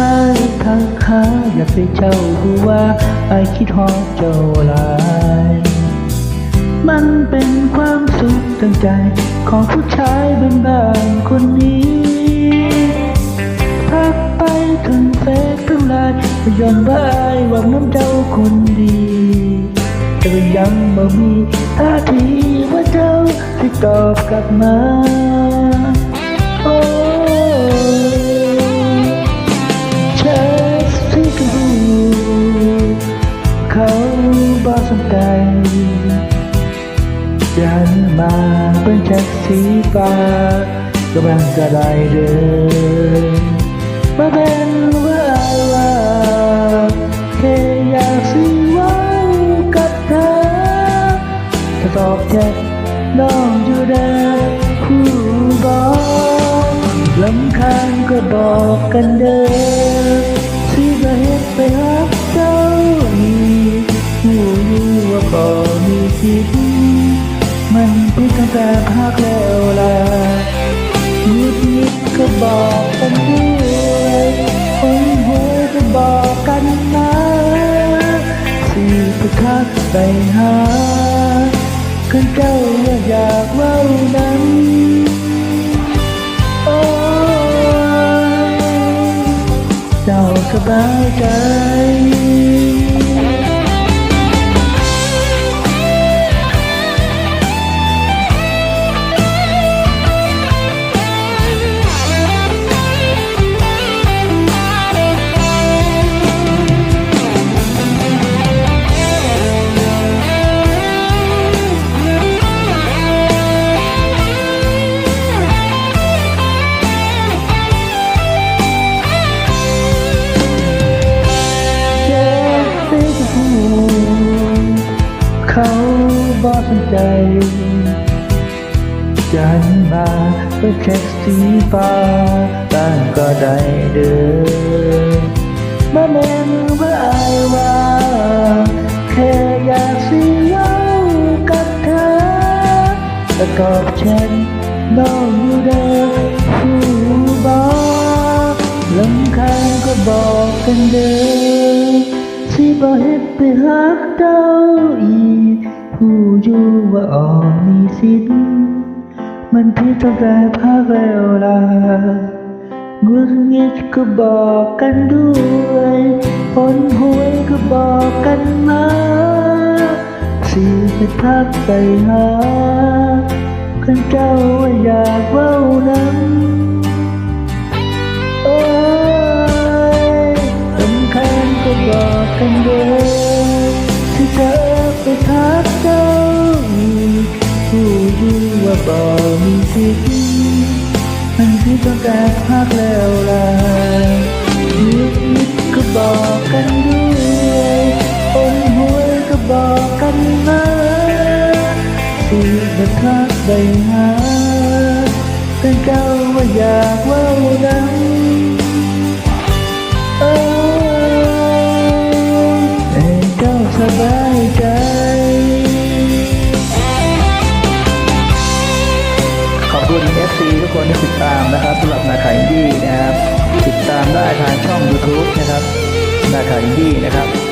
อายทักหาอยากให้เจ้ารู้ว่าไอคิดฮอดเจ้าหลาย มันเป็นความสุขตั้งใจ ของผู้ชายบ้านๆคนนี้ทักไปถึงเฟซถึงไลน์ก็ย้อนว่าอายหวังน้ำเจ้าคนดีแต่ยังบ่มีท่าทีว่าเจ้าที่ตอบกลับมา เป็นแท็กสีฟ้ากำลังจะได้เดินมาเป็นว่าว่าแค่อยากสิว้กับเธอถ้าตอบแชทน้องอยู่เด้อผู้บอกลำคาญก็บอกกันเด้อ แต่พักแล้วล่ะนิดนิดๆก็บอกกันด้วยคนหัวก็บอกกันมาสิไปทักไปหากันเจ้าว่าอยากเว้านั้นโอ้เจ้าสบายใจ บอสนใจจันมาเป็นแค่สีฟ้าต่างก็ได้เดินมาแม่นว่าอายว่าแค่อยากสิเล่ากับเธอแต่ตอบแชทน้องอยู่เด้อผู้บอกลำคาญก็บอกกันเด้อสิบ่เฮ็ดไปหักเจ้าอีกู้อยู่ว่าออกมีสิทธิ์มันผิดตั้งแต่ภาคแล้วล่ะงุดงิดก็บอกกันด้วยผลหวยก็บอกกันมาสิไปทักไปหากันเจ้าว่าอยากเว้านั้นโอ้ยสำคัญก็บอกกันด้อที่เธอไปทักเจ้า ว่าบ่มีสิทธิ์มันคือต้องการพักแล้วล่ะนิดนิดก็บอกกันด้วยอมหวยก็บอกกันมาสิบัทักใบหาแต่เจ้าว่าอยากเว่าดัง คุณ FC ทุกคนที่ติดตามนะครับสำหรับนาคาอินดี้นะครับ ติดตามได้ทางช่อง YouTube นะครับนาคาอินดี้นะครับ